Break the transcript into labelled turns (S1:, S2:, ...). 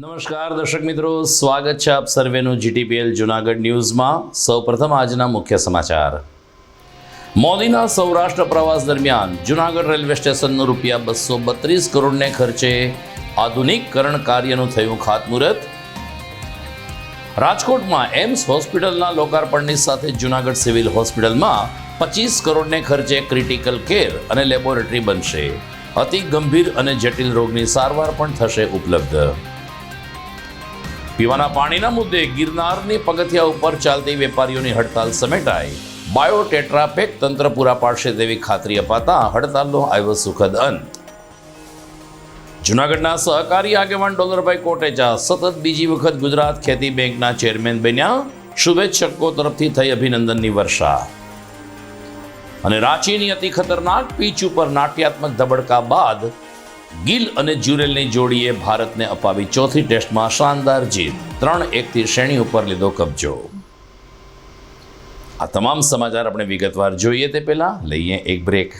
S1: નમસ્કાર, દર્શક મિત્રો. સ્વાગત છે આપ સર્વેનું જીટીપીએલ જુનાગઢ ન્યૂઝમાં. સૌપ્રથમ આજના મુખ્ય સમાચાર. મોદીના સૌરાષ્ટ્ર પ્રવાસ દરમિયાન જુનાગઢ રેલવે સ્ટેશનનું રૂપિયા બસો બત્રીસ કરોડને ખર્ચે આધુનિકકરણ કાર્યનું થયું ખાતમુહૂર્ત. રાજકોટમાં એમ્સ હોસ્પિટલના લોકાર્પણની સાથે જુનાગઢ સિવિલ હોસ્પિટલમાં પચીસ કરોડને ખર્ચે ક્રિટિકલ કેર અને લેબોરેટરી બનશે. અતિ ગંભીર અને જટિલ રોગની સારવાર પણ થશે ઉપલબ્ધ. પીવાના પાણીના મુદ્દે ગિરનારની પગથિયા ઉપર ચાલતી વેપારીઓની હડતાલ સમેટાઈ. બાયોટેટ્રાપેક તંત્ર પૂરા પાડશે તેવી ખાતરી અપાતા હડતાલનો આવ્યો સુખદ અંત. જુનાગઢના સહકારી આગેવાન ડોલરભાઈ કોટેચા સતત બીજી વખત ગુજરાત ખેતી બેંકના ચેરમેન બન્યા. શુભેચ્છકો તરફથી થઈ અભિનંદનની વર્ષા. અને રાંચીની અતિ ખતરનાક પીચ ઉપર નાટ્યાત્મક ધબડકા બાદ ગિલ અને જ્યુરેલની જોડીએ ભારતને અપાવી ચોથી ટેસ્ટમાં શાનદાર જીત. ત્રણ એકથી શ્રેણી ઉપર લીધો કબજો. આ તમામ સમાચાર આપણે વિગતવાર જોઈએ તે પહેલાં લઈએ એક બ્રેક.